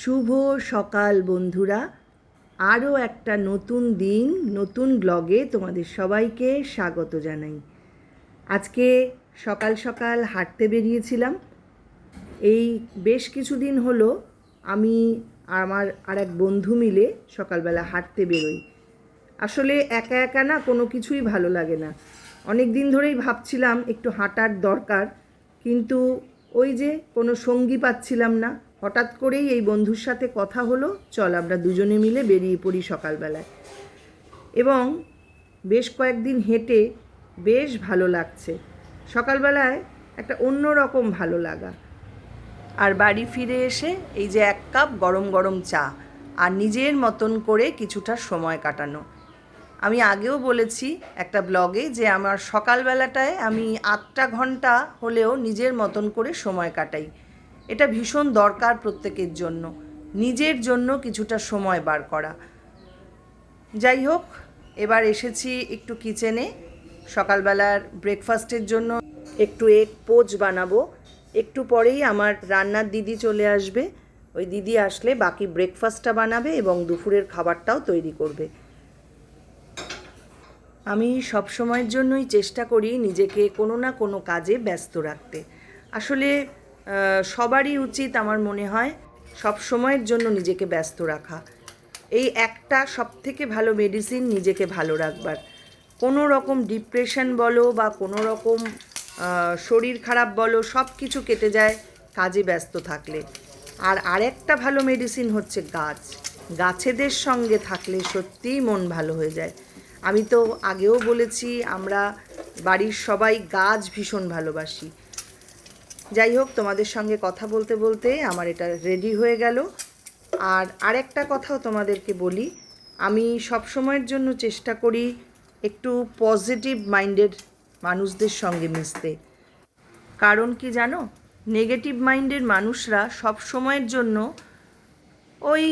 শুভ সকাল বন্ধুরা। আরও একটা নতুন দিন, নতুন ব্লগে তোমাদের সবাইকে স্বাগত জানাই। আজকে সকাল সকাল হাঁটতে বেরিয়েছিলাম। এই বেশ কিছুদিন হলো আমি আমার আর এক বন্ধু মিলে সকালবেলা হাঁটতে বেরোই। আসলে একা একা না কোনো কিছুই ভালো লাগে না। অনেক দিন ধরেই ভাবছিলাম একটু হাঁটার দরকার, কিন্তু ওই যে কোনো সঙ্গী পাচ্ছিলাম না। হঠাৎ করেই এই বন্ধুর সাথে কথা হলো, চল আমরা দুজনে মিলে বেরিয়ে পড়ি সকালবেলায়। এবং বেশ কয়েকদিন হেঁটে বেশ ভালো লাগছে। সকালবেলায় একটা অন্য রকম ভালো লাগা। আর বাড়ি ফিরে এসে এই যে এক কাপ গরম গরম চা আর নিজের মতন করে কিছুটা সময় কাটানো। আমি আগেও বলেছি একটা ব্লগে যে আমার সকালবেলাটায় আমি আটটা ঘণ্টা হলেও নিজের মতন করে সময় কাটাই। এটা ভীষণ দরকার প্রত্যেকের জন্য। নিজের জন্য কিছুটা সময় বার করা। যাই হোক, এবার এসেছি একটু কিচেনে। সকালবেলার ব্রেকফাস্টের জন্য একটু এক পোচ বানাবো। একটু পরেই আমার রান্নার দিদি চলে আসবে। ওই দিদি আসলে বাকি ব্রেকফাস্টটা বানাবে এবং দুপুরের খাবারটাও তৈরি করবে। আমি সব সময়ের জন্যই চেষ্টা করি নিজেকে কোনো না কোনো কাজে ব্যস্ত রাখতে। আসলে সবারই উচিত আমার মনে হয় সব সময়ের জন্য নিজেকে ব্যস্ত রাখা। এই একটা সব থেকে ভালো মেডিসিন নিজেকে ভালো রাখবার। কোনো রকম ডিপ্রেশন বলো বা কোনো রকম শরীর খারাপ বলো সব কিছু কেটে যায় কাজে ব্যস্ত থাকলে। আর আরেকটা ভালো মেডিসিন হচ্ছে গাছ। গাছেদের সঙ্গে থাকলে সত্যিই মন ভালো হয়ে যায়। আমি তো আগেও বলেছি, আমরা বাড়ির সবাই গাছ ভীষণ ভালোবাসি। যাই হোক তোমাদের সঙ্গে কথা বলতে বলতে আমার এটা রেডি হয়ে গেল। আর আরেকটা কথাও তোমাদেরকে বলি, আমি সব সময়ের জন্য চেষ্টা করি একটু পজিটিভ মাইন্ডের মানুষদের সঙ্গে মিশতে। কারণ কি জানো নেগেটিভ মাইন্ডের মানুষরা সব সময়ের জন্য ওই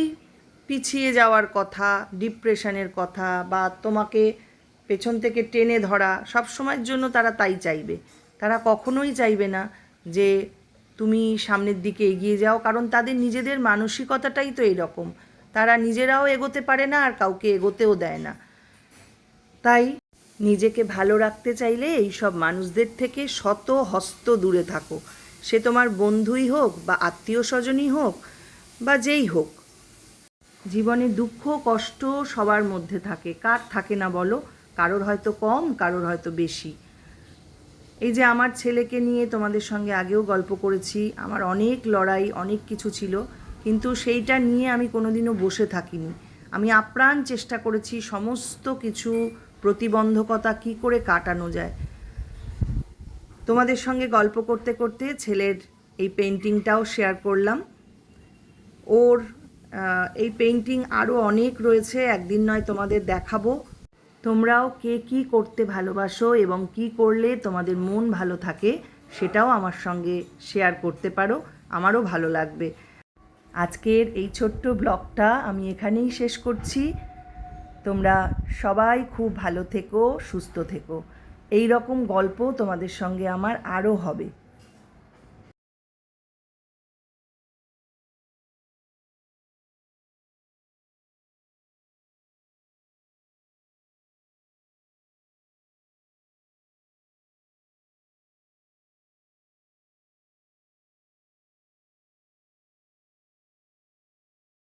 পিছিয়ে যাওয়ার কথা, ডিপ্রেশনের কথা বা তোমাকে পেছন থেকে টেনে ধরা সব সময়ের জন্য তারা তাই চাইবে। তারা কখনোই চাইবে না যে তুমি সামনের দিকে এগিয়ে যাও, কারণ তাদের নিজেদের মানসিকতাটাই তো এরকম। তারা নিজেরাও এগোতে পারে না আর কাউকে এগোতেও দেয় না। তাই নিজেকে ভালো রাখতে চাইলে এই সব মানুষদের থেকে শত হস্ত দূরে থাকো। সে তোমার বন্ধুই হোক বা আত্মীয় স্বজনই হোক বা যেই হোক। জীবনে দুঃখ, কষ্ট সবার মধ্যে থাকে। কার থাকে না বলো? কারোর হয়তো কম, কারোর হয়তো বেশি। এই যে আমার ছেলেকে নিয়ে তোমাদের সঙ্গে আগেও গল্প করেছি, আমার অনেক লড়াই, অনেক কিছু ছিল, কিন্তু সেইটা নিয়ে আমি কোনোদিনও বসে থাকিনি। আমি আপ্রাণ চেষ্টা করেছি সমস্ত কিছু, প্রতিবন্ধকতা কি করে কাটানো যায়। তোমাদের সঙ্গে গল্প করতে করতে ছেলের এই পেন্টিংটাও শেয়ার করলাম। ওর এই পেন্টিং আরও অনেক রয়েছে, একদিন নয় তোমাদের দেখাবো। তোমরাও কে কি করতে ভালোবাসো এবং কি করলে তোমাদের মন ভালো থাকে সেটাও আমার সঙ্গে শেয়ার করতে পারো, আমারও ভালো লাগবে। আজকের এই ছোট্ট ব্লগটা আমি এখানেই শেষ করছি। তোমরা সবাই খুব ভালো থেকো, সুস্থ থেকো। এই রকম গল্প তোমাদের সঙ্গে আমার আরও হবে।